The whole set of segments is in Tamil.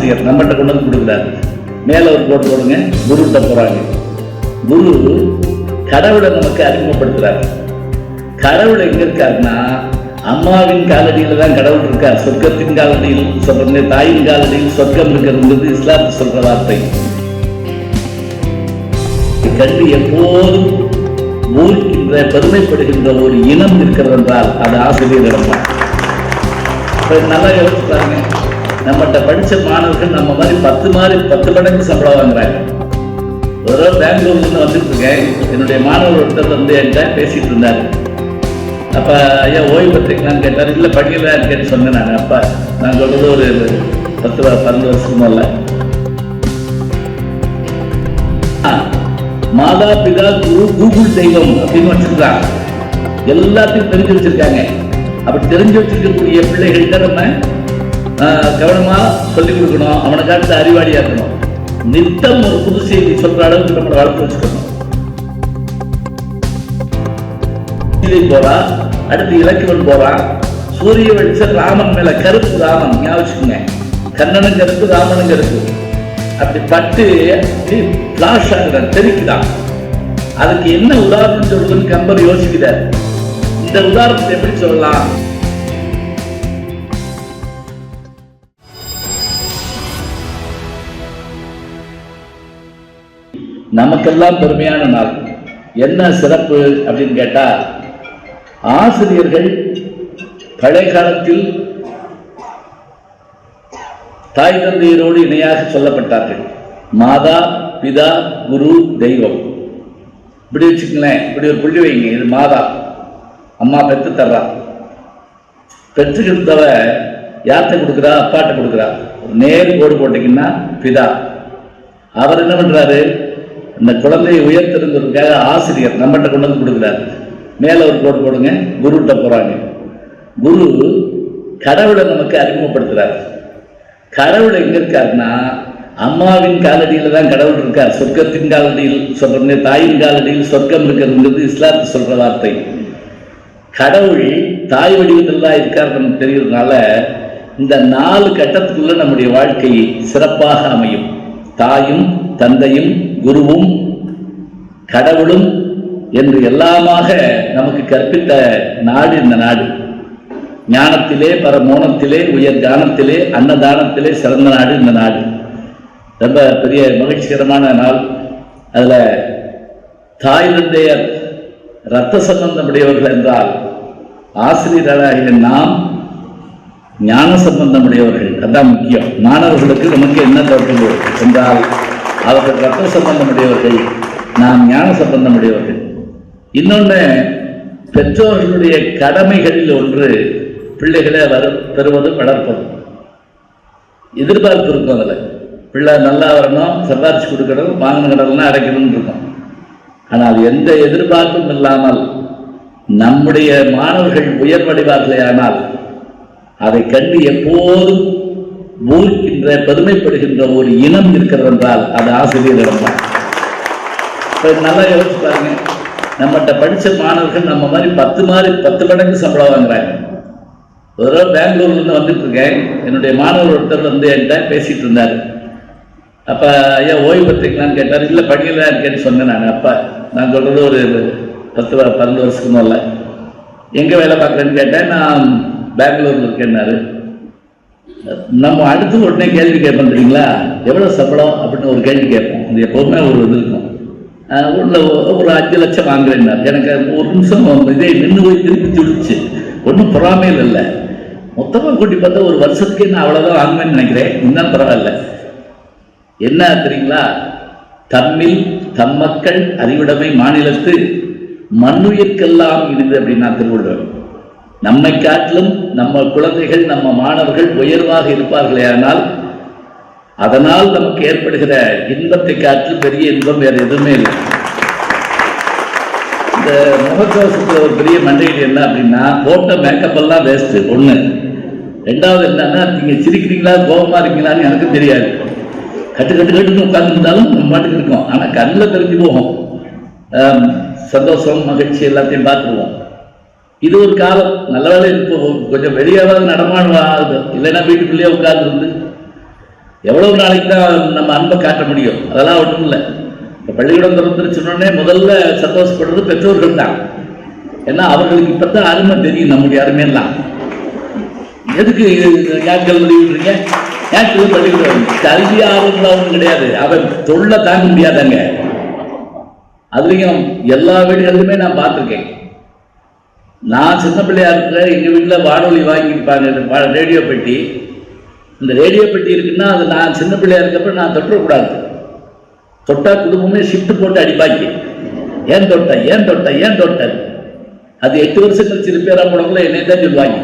ஆசிரியர் நம்மகிட்ட கொண்டு வந்து கொடுக்குறாரு மேல ஒரு போட்டு போடுங்க குருட்ட போறாங்க. குரு கடவுளை நமக்கு அறிமுகப்படுத்துகிறார் கடவுள் எங்கே இருக்காருன்னா அம்மாவின் காலடியில தான் கடவுள் இருக்கார். சொர்க்கத்தின் காலடியில் சொல்றது தாயின் காலடியில் சொர்க்கம் இருக்கிறது இஸ்லாத்து சொல்ற வார்த்தை. கல்வி எப்போதும் ஊர்கின்ற பெருமைப்படுகின்ற ஒரு இனம் இருக்கிறது என்றால் அது ஆசிரியரிடம் தான் நல்லா யோசிச்சு நம்மகிட்ட படிச்ச மாணவர்கள் நம்ம மாதிரி பத்து மாதிரி பத்து மடங்கு சம்பளம் வாங்குறாங்க. ஒரு தடவை பெங்களூர்ல இருந்து வந்துட்டு இருக்கேன் என்னுடைய மாணவர் ஒருத்தர் வந்து என்கிட்ட பேசிட்டு இருந்தாரு. அப்ப ஐயா ஓய்வு பெற்றீங்களான்னு கேட்டார். இல்ல படிக்கல கேட்டு சொன்னேன் நான். அப்பா நான் சொல்றது ஒரு பத்து பன்னெண்டு வருஷமும் முதல்ல மாதா பிதா குரு கூகுள் தெய்வம் அப்படின்னு வச்சிருக்காங்க. எல்லாத்தையும் தெரிஞ்சு வச்சிருக்காங்க. அப்படி தெரிஞ்சு வச்சிருக்கக்கூடிய பிள்ளைகள்கிட்ட நம்ம கவனமாக கவனமா சொல்லிக் கொடுக்கணும். அவனுக்கு காட்டு அறிவாளியாக இருக்கணும். நித்தம் ஒரு புது செய்தி சொல்ற அளவுக்கு நம்மளை வளர்த்து வச்சுக்கணும். கீதை போறா அடுத்து இலக்கியவன் போறான் சூரிய வெளிச்சம் ராமன் மேல கருப்பு ராமன். ஞாபகம் கண்ணனும் கருப்பு ராமனும் கருப்பு. அப்படி பட்டு பிளாஷ் ஆகிறான் தெரிக்குதான் அதுக்கு என்ன உதாரணம் சொல்றதுன்னு கம்பர் யோசிக்கிறார். இந்த உதாரணத்தை எப்படி சொல்லலாம்? நமக்கெல்லாம் பெருமையான நாள். என்ன சிறப்பு அப்படின்னு கேட்டா ஆசிரியர்கள் பழைய காலத்தில் தாய் தந்தையரோடு இணையாக சொல்லப்பட்டார்கள். மாதா பிதா குரு தெய்வம். இப்படி வச்சுக்கங்களேன். இப்படி ஒரு புள்ளி வைங்க. இது மாதா. அம்மா பெற்று தர்றா. பெற்றுக்கிட்டவ யார்கிட்ட கொடுக்குறா? அப்பாட்ட கொடுக்குறா. நேர் கோடு போட்டீங்கன்னா பிதா. அவர் என்ன பண்றாரு? இந்த குழந்தையை உயர்த்திருந்ததுக்காக ஆசிரியர் நம்மகிட்ட கொண்டு வந்து கொடுக்குறாரு. மேலே ஒரு கோடு போடுங்க. குருகிட்ட போகிறாங்க குரு கடவுளை நமக்கு அறிமுகப்படுத்துகிறார் கடவுள் எங்கே இருக்காருன்னா அம்மாவின் காலடியில் தான் கடவுள் இருக்கார். சொர்க்கத்தின் காலடியில் சொல்றது தாயின் காலடியில் சொர்க்கம் இருக்கிறது இஸ்லாத்து சொல்கிற வார்த்தை. கடவுள் தாய் வடிவத்தில் தான் இருக்கார் நமக்கு தெரியறதுனால இந்த நாலு கட்டத்துக்குள்ள நம்முடைய வாழ்க்கை சிறப்பாக அமையும். தாயும் தந்தையும் குருவும் கடவுளும் என்று எல்லாமாக நமக்கு கற்பித்த நாடு இந்த நாடு. ஞானத்திலே பரமோனத்திலே உயர் தானத்திலே அன்னதானத்திலே சிறந்த நாடு இந்த நாடு. ரொம்ப பெரிய மகிழ்ச்சிகரமான நாள். அதில் தாய் தந்தையர் இரத்த சம்பந்தமுடையவர்கள் என்றால் ஆசிரியராகிய நாம் ஞான சம்பந்தமுடையவர்கள் அதான் முக்கியம். மாணவர்களுக்கு நமக்கு என்ன தொடர்பு என்றால் அவர்கள் ரத்த சம்பந்தமுடையவர்கள் நாம் ஞான சம்பந்தமுடையவர்கள் இன்னொன்று பெற்றோர்களுடைய கடமைகளில் ஒன்று பிள்ளைகளை வரு பெறுவதும் வளர்ப்பதும். எதிர்பார்ப்பு இருக்கும் அதில். பிள்ளை நல்லா வரணும் சம்பாரிச்சு கொடுக்கணும் வாங்கின கடலாம் அடைக்கணும்னு இருக்கும். ஆனால் எந்த எதிர்பார்ப்பும் இல்லாமல் நம்முடைய மாணவர்கள் உயர்வடைவார்களேயானால் அதை கண்டு எப்போதும் ஊர்க்கின்ற பெருமைப்படுகின்ற ஒரு இனம் இருக்கிறது என்றால் அது ஆசிரியர் இடம்தான் நல்லா யோசிச்சு பாருங்க. நம்மகிட்ட படிச்ச மாணவர்கள் நம்ம மாதிரி பத்து மாதிரி பத்து மடங்கு சம்பளம் வாங்குறாங்க. ஒரு தடவை பெங்களூர்ல இருந்து வந்துட்டு இருக்கேன். என்னுடைய மாணவர் ஒருத்தர் வந்து என்கிட்ட பேசிட்டு இருந்தாரு. அப்ப ஐயா ஓய்வு பெற்றீங்களான்னு கேட்டார். இல்ல படிக்கலான்னு கேட்டு சொன்னேன் நான். அப்பா நான் சொல்றது ஒரு பத்து பன்னெண்டு வருஷத்துக்கு முதல்ல எங்க வேலை பார்க்குறேன்னு கேட்டேன். நான் பெங்களூர்ல இருக்கேன்னாரு. நம்ம அடுத்து உடனே கேள்வி கேட்போம் தெரியுங்களா? எவ்வளவு சம்பளம்? அப்படின்னு ஒரு கேள்வி கேட்போம். இது எப்பவுமே ஒரு இது இருக்கும். உள்ள ஒரு அஞ்சு லட்சம் வாங்குறேன்னாரு எனக்கு ஒரு நிமிஷம் இதே நின்று போய் திருப்பி துடிச்சு ஒன்றும் பொறாமையில் இல்லை மொத்தமாக கூட்டி பார்த்தா ஒரு வருஷத்துக்கே நான் அவ்வளோதான் வாங்குவேன்னு நினைக்கிறேன் இன்னும் பரவாயில்ல என்ன தெரியுங்களா தம்மில் தம்மக்கள் அறிவுடைமை மாநிலத்து மண்ணுயிர்க்கெல்லாம் இனிது நான் திருவள்ளுவர் நம்மை காட்டிலும் நம்ம குழந்தைகள் நம்ம மாணவர்கள் உயர்வாக இருப்பார்களே ஆனால் அதனால் நமக்கு ஏற்படுகிற இன்பத்தை காற்று பெரிய இன்பம் வேறு எதுவுமே இல்லை. இந்த முகக்கவசத்தில் ஒரு பெரிய மண்டையில் என்ன அப்படின்னா போட்ட மேக்கப் எல்லாம் வேஸ்ட் ஒண்ணு. ரெண்டாவது என்னன்னா நீங்க சிரிக்கிறீங்களா கோபமா இருக்கீங்களான்னு எனக்கு தெரியாது. கட்டு கட்டு கட்டுன்னு உட்காந்துருந்தாலும் நம்ம பாட்டுக்கு இருக்கும். ஆனா கண்ணில் தெரிஞ்சு போகும். சந்தோஷம் மகிழ்ச்சி எல்லாத்தையும் பார்த்துருவோம். இது ஒரு காலம். நல்ல வேலை இப்போ கொஞ்சம் வெளியாவது ஆகுது இல்லைன்னா வீட்டுக்குள்ளேயே உட்காந்துருந்து எவ்வளவு நாளைக்கு தான் நம்ம அன்பை காட்ட முடியும்? அதெல்லாம் ஒன்றும் இல்லை. இப்போ பள்ளிக்கூடம் திறந்துருச்சுனோடனே முதல்ல சந்தோஷப்படுறது பெற்றோர்கள் தான். ஏன்னா அவர்களுக்கு இப்பதான் அருமை தெரியும் நம்முடைய அருமையெல்லாம். எதுக்கு ஏன் கல்லூரி விடுறீங்க ஏன் பள்ளிக்கூடம். கல்வி ஆர்வங்கள் ஒன்றும் கிடையாது. அவன் தொல்லை தாங்க முடியாதாங்க. அதுலயும் எல்லா வீடுகளிலுமே நான் பார்த்துருக்கேன். நான் சின்ன பிள்ளையா இருக்கிற எங்க வீட்டில் வானொலி வாங்கியிருப்பாங்க. ரேடியோ பெட்டி. இந்த ரேடியோ பெட்டி இருக்குன்னா அது நான் சின்ன பிள்ளையா இருக்கப்ப நான் தொட்டக்கூடாது தொட்டா குடும்பமே ஷிஃப்ட் போட்டு அடிப்பாங்க. ஏன் தொட்ட ஏன் தொட்ட ஏன் தொட்ட? அது எட்டு வருஷம் கழிச்சு ரிப்பேரா போனவங்கள என்னை தான் சொல்லுவாங்க.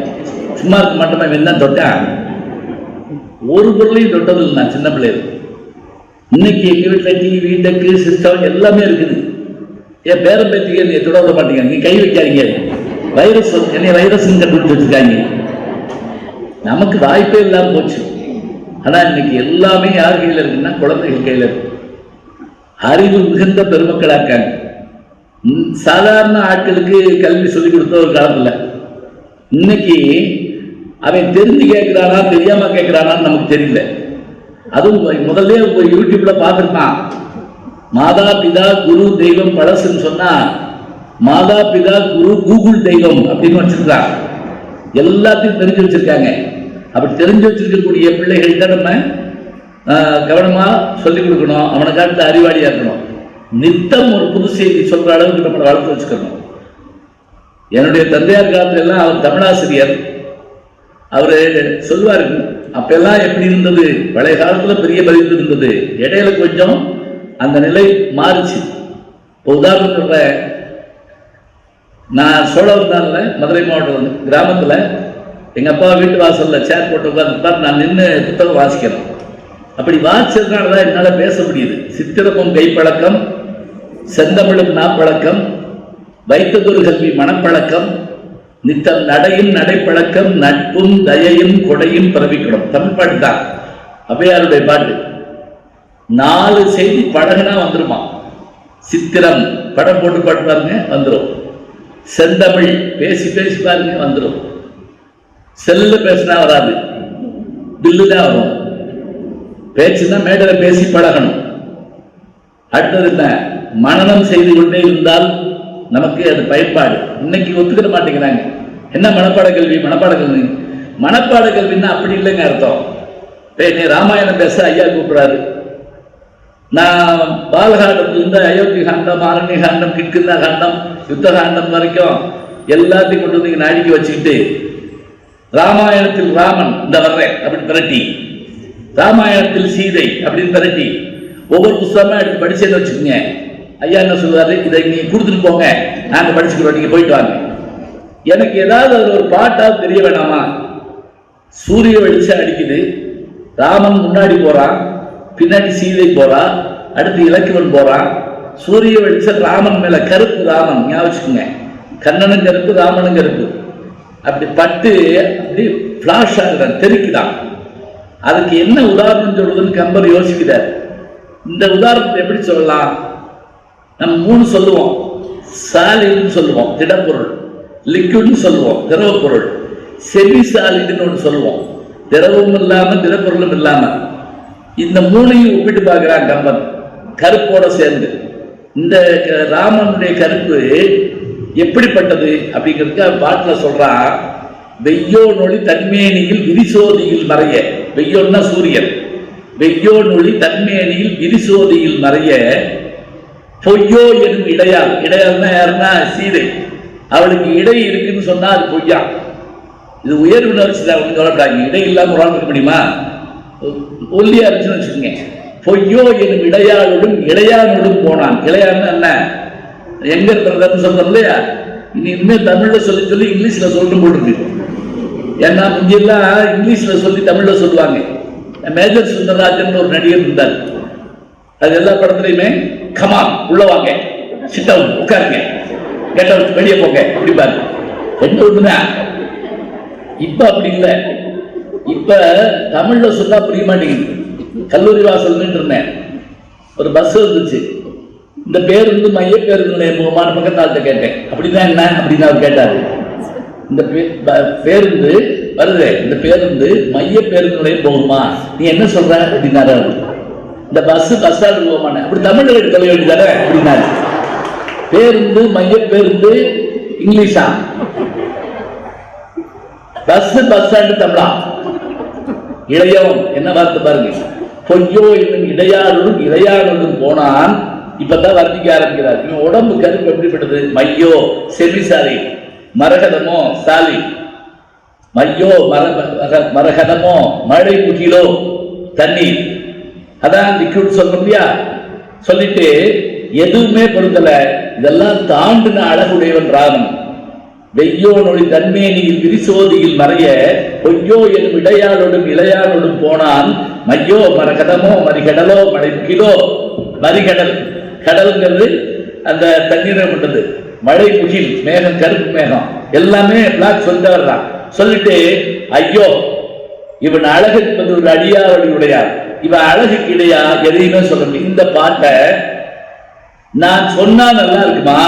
சும்மா இருக்க மாட்டோமா என்ன தான் ஒரு பொருளையும் தொட்டது இல்லை நான் சின்ன பிள்ளைகள் இன்னைக்கு எங்க வீட்டில் டிவி டெக்கு சிஸ்டம் எல்லாமே இருக்குது. என் பேரம் பேத்திக்கு என்னை தொட விட மாட்டீங்க நீ கை வைக்காதீங்க. வைரஸ் என்னை வைரஸ் கண்டுபிடிச்சு வச்சுருக்காங்க நமக்கு வாய்ப்பே இல்லாமல் போச்சு. ஆனால் இன்னைக்கு எல்லாமே யார் கையில் இருக்குன்னா குழந்தைகள் கையில் இருக்கு. அறிவு மிகுந்த பெருமக்களாக இருக்காங்க. சாதாரண ஆட்களுக்கு கல்வி சொல்லிக் கொடுத்த ஒரு காலத்தில் இன்னைக்கு அவன் தெரிஞ்சு கேட்குறானா தெரியாம கேட்குறானான்னு நமக்கு தெரியல. அதுவும் முதல்ல யூடியூப்ல பார்த்துருப்பான். மாதா பிதா குரு தெய்வம் பழசுன்னு சொன்னா மாதா பிதா குரு கூகுள் தெய்வம் அப்படின்னு வச்சிருக்கான் எல்லாத்தையும் தெரிஞ்சு வச்சிருக்காங்க. அப்படி தெரிஞ்சு வச்சிருக்கக்கூடிய பிள்ளைகள்கிட்ட நம்ம கவனமா சொல்லிக் கொடுக்கணும். அவனை காட்டு அறிவாளியா இருக்கணும். நித்தம் ஒரு புது செய்தி சொல்ற அளவுக்கு நம்மளை வளர்த்து வச்சுக்கணும். என்னுடைய தந்தையார் காலத்துல எல்லாம் அவர் தமிழாசிரியர். அவரு சொல்லுவாரு அப்பெல்லாம் எப்படி இருந்தது? பழைய காலத்துல பெரிய பதிவு இருந்தது. இடையில கொஞ்சம் அந்த நிலை மாறுச்சு. இப்போ உதாரணம் சொல்றேன். நான் சோழவந்தான்ல மதுரை மாவட்டம் வந்து கிராமத்தில் எங்கள் அப்பா வீட்டு வாசலில் சேர் போட்டு உட்கார்ந்து நான் நின்று புத்தகம் வாசிக்கிறேன். அப்படி வாசிச்சதுனால தான் என்னால் பேச முடியுது. சித்திரமும் கைப்பழக்கம் செந்தமிழும் நாப்பழக்கம் வைத்ததொரு கல்வி மனப்பழக்கம் நித்தம் நடையும் நடைப்பழக்கம் நட்பும் தயையும் கொடையும் பிறவிக்கணும். தமிழ் பாட்டு தான் அவ்வையாருடைய பாட்டு. நாலு செய்தி பழகுனா வந்துருமா? சித்திரம் படம் போட்டு பாட்டு பாருங்க வந்துடும் செந்தமிழ் பேசி பேசி பாருங்க வந்துடும் செல்ல பேசினா வராது. பில்லு தான் வரும். பேச்சுன்னா மேடையில் பேசி பழகணும். அடுத்தது என்ன? மனநம் செய்து கொண்டே இருந்தால் நமக்கு அது பயன்பாடு. இன்னைக்கு ஒத்துக்கிட மாட்டேங்கிறாங்க. என்ன மனப்பாட கல்வி? மனப்பாட கல்வி. மனப்பாட கல்வின்னா அப்படி இல்லைங்க அர்த்தம். ராமாயணம் பேச ஐயா கூப்பிடுறாரு. நான் பாலகாண்டத்திலிருந்து அயோத்தி காண்டம் ஆரண்ய காண்டம் கிட்கிந்தா காண்டம் யுத்த காண்டம் வரைக்கும் எல்லாத்தையும் கொண்டு வந்து இங்க நாடிக்கு வச்சுக்கிட்டு ராமாயணத்தில் ராமன் இந்த வர்றேன் அப்படின்னு திரட்டி ராமாயணத்தில் சீதை அப்படின்னு திரட்டி ஒவ்வொரு புஸ்தகமா எடுத்து படிச்சேன்னு வச்சுக்கோங்க. ஐயா என்ன சொல்லுவாரு? இதை நீங்கள் கொடுத்துட்டு போங்க. நாங்கள் படிச்சுக்கிறோம். நீங்கள் போயிட்டு வாங்க. எனக்கு ஏதாவது அதில் ஒரு பாட்டாக தெரிய வேணாமா? சூரிய வெளிச்சம் அடிக்குது. ராமன் முன்னாடி போகிறான் பின்னாடி சீதை போறா அடுத்து இலக்குவன் போறான் சூரிய வெளிச்சம் ராமன் மேல கருப்பு ராமன் ஞாபகம் கண்ணனும் கருப்பு ராமனும் கருப்பு. அப்படி பட்டு அப்படி பிளாஷ் ஆகுதான் தெறிக்குதான் அதுக்கு என்ன உதாரணம் சொல்றதுன்னு கம்பர் யோசிக்கிறார். இந்த உதாரணத்தை எப்படி சொல்லலாம்? நம்ம மூணு சொல்லுவோம். சாலிடுன்னு சொல்லுவோம் திடப்பொருள். லிக்விட்னு சொல்லுவோம் திரவ பொருள் செமி சாலிடுன்னு ஒன்று சொல்லுவோம். திரவமும் இல்லாமல் திடப்பொருளும் இல்லாமல் இந்த மூணையும் ஒப்பிட்டு பார்க்கிறான் கம்பன். கருப்போட சேர்ந்து. இந்த ராமனுடைய கருப்பு எப்படிப்பட்டது அப்படிங்கிறதுக்கு பாட்டில் சொல்றான் வெய்யோ நொழி தன்மேனியில் விரிசோதியில் மறைய. வெய்யோன்னா சூரியன். வெய்யோ நொழி தன்மேனியில் விரிசோதியில் மறைய. பொய்யோ எனும் இடையால் இடையால்னா யாருன்னா? சீதை. அவளுக்கு இடை இருக்குன்னு சொன்னா அது பொய்யா. இது உயர்வு உணர்ச்சி தான் கவலைப்படாங்க இடை இல்லாமல் ஒரு முடியுமா? ஒல்லியா இருந்துச்சுன்னு வச்சுக்கோங்க. பொய்யோ எனும் இடையாளுடன் இளையானுடன் போனான். இளையான்னு என்ன? எங்க இருக்கிறதுன்னு சொல்றோம் இல்லையா? இனி இனிமேல் தமிழ்ல சொல்லி சொல்லி இங்கிலீஷ்ல சொல்லிட்டு போட்டுருக்கு. ஏன்னா முந்தியெல்லாம் இங்கிலீஷ்ல சொல்லி தமிழ்ல சொல்லுவாங்க. மேஜர் சுந்தரராஜன் ஒரு நடிகர் இருந்தார். அது எல்லா படத்துலையுமே கமான் உள்ள வாங்க. சிட் உட்காருங்க. கெட் வெளியே போங்க. இப்படி பாருங்க என்ன ஒண்ணுதான் இப்ப அப்படி இல்லை. இப்ப தமிழ்ல சொன்னா புரிய மாட்டேங்குது. கல்லூரி வாசல் நின்று இருந்தேன். ஒரு பஸ் இருந்துச்சு இந்த பேருந்து மைய பேருந்து நிலையம் முகமான பக்கத்தாள்கிட்ட கேட்டேன். அப்படின்னா என்ன? அப்படின்னு அவர் கேட்டாரு. இந்த பேருந்து வருது. இந்த பேருந்து மைய பேருந்து நிலையம் போகுமா? நீ என்ன சொல்ற? அப்படின்னாரு அவர். இந்த பஸ் பஸ் ஸ்டாண்டு போகமான அப்படி தமிழ்ல எடுத்து சொல்ல வேண்டியதானே? அப்படின்னாரு. பேருந்து மைய பேருந்து இங்கிலீஷா? பஸ் பஸ் ஸ்டாண்டு தமிழா? இளையவன் என்ன வார்த்தை பாருங்க. பொய்யோ என்னும் இடையாளரும் இளையாளரும் போனான். இப்பதான் வர்ணிக்க ஆரம்பிக்கிறார். இவன் உடம்பு கருப்பு எப்படிப்பட்டது? மையோ செமிசாலி மரகதமோ சாலி. மையோ மர மரகதமோ மழை முகிலோ தண்ணீர். அதான் லிக்விட் சொல்ல முடியா சொல்லிட்டு எதுவுமே பொருத்தல இதெல்லாம் தாண்டின அழகுடையவன் ராமன். வெய்யோ நொழி தன்மேனியில் விரிசோதியில் மறைய பொய்யோ எனும் இடையாளோடும் இளையாளோடும் போனான். மையோ மரகடமோ மறிகடலோ மழைக்கிலோ. மறிகடல். கடல்ங்கிறது அந்த தண்ணீரை கொண்டது மழை முகில் மேகம் கருப்பு மேகம். எல்லாமே பிளாக் சொல்லிட்டு வர்றான் சொல்லிட்டு ஐயோ இவன் அழகு என்பது ஒரு அடியாவடி உடையார் இவன் அழகுக்கு இடையா? எதையுமே சொல்ல முடியும் இந்த பாட்டை நான் சொன்னா நல்லா இருக்குமா?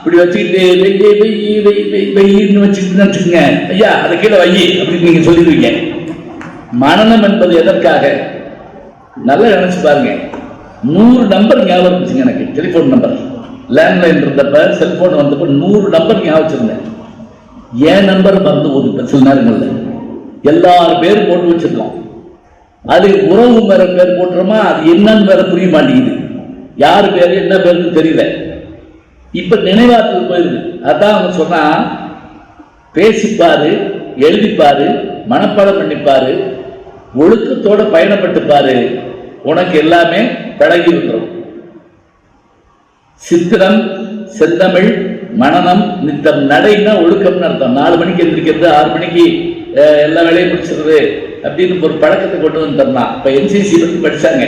இப்படி வச்சுக்கிட்டு வெய்ய வெய்ய வெய் வெய் வெய்யின்னு வச்சுக்கிட்டு வச்சுக்கோங்க. ஐயா அதை கீழே வை அப்படின்னு நீங்கள் சொல்லிடுவீங்க. மனநம் என்பது எதற்காக? நல்லா நினச்சி பாருங்க. நூறு நம்பர் ஞாபகம் இருந்துச்சுங்க எனக்கு. டெலிஃபோன் நம்பர் லேண்ட்லைன் இருந்தப்ப செல்ஃபோன் வந்தப்ப நூறு நம்பர் ஞாபகம் வச்சுருந்தேன். என் நம்பர் மறந்து போகுது? இப்ப சில நேரங்களில். எல்லார் பேர் போட்டு வச்சுருக்கோம். அது உறவு மேல பேர் போட்டுறோமா அது என்னன்னு வேற புரிய மாட்டேங்குது. யார் பேர் என்ன பேருன்னு தெரியல. இப்ப நினைவாற்றல் போயிருது. அதான் அவன் சொன்னா பேசிப்பாரு எழுதிப்பாரு மனப்பாடம் பண்ணிப்பாரு ஒழுக்கத்தோட பயணப்பட்டுப்பாரு. உனக்கு எல்லாமே பழகி வந்துடும் சித்திரம் செந்தமிழ் மனநம் நித்தம். நடைன்னா ஒழுக்கம்னு அர்த்தம். நாலு மணிக்கு எந்திரிக்கிறது ஆறு மணிக்கு எல்லா வேலையும் முடிச்சிடுறது அப்படின்னு ஒரு பழக்கத்தை கொண்டு வந்துட்டோம்னா இப்ப என்சிசி பத்தி படிச்சாங்க.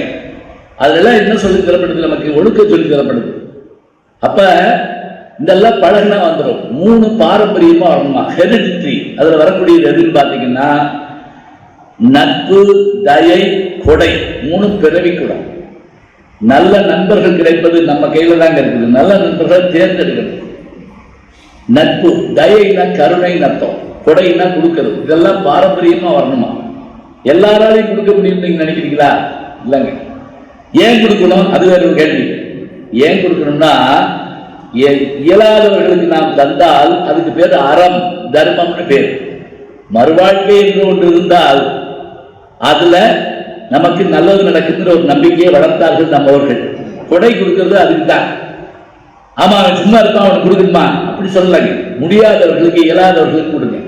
அதெல்லாம் என்ன சொல்லி தரப்படுது நமக்கு? ஒழுக்க சொல்லி தரப்படுது. அப்ப இதெல்லாம் பழகுனா வந்துடும் மூணு பாரம்பரியமா வரணுமா? ஹெரிடிட்ரி அதுல வரக்கூடியது எதுன்னு பாத்தீங்கன்னா நட்பு தயை கொடை. மூணு பிறவி குடம் நல்ல நண்பர்கள் கிடைப்பது நம்ம கையில தாங்க இருக்குது. நல்ல நண்பர்களை தேர்ந்தெடுக்கணும். நட்பு. தயைனா கருணை நத்தம் கொடைனா கொடுக்கறது. இதெல்லாம் பாரம்பரியமா வரணுமா? எல்லாராலையும் கொடுக்க முடியும் நீங்க நினைக்கிறீங்களா? இல்லைங்க. ஏன் கொடுக்கணும்? அது வேற ஒரு கேள்வி. ஏன் கொடுக்கணும்னா இயலாதவர்களுக்கு நாம் தந்தால் அதுக்கு பேர் அறம் தர்மம்னு பேர். மறுவாழ்க்கை என்று ஒன்று இருந்தால் அதுல நமக்கு நல்லது நடக்குங்கிற ஒரு நம்பிக்கையை வளர்த்தார்கள் நம்மவர்கள் கொடை கொடுக்கிறது அதுக்கு தான். ஆமா அவன் சும்மா இருக்கான் அவனுக்கு கொடுக்கணுமா? அப்படி சொல்லலாங்க. முடியாதவர்களுக்கு இயலாதவர்களுக்கு கொடுங்க.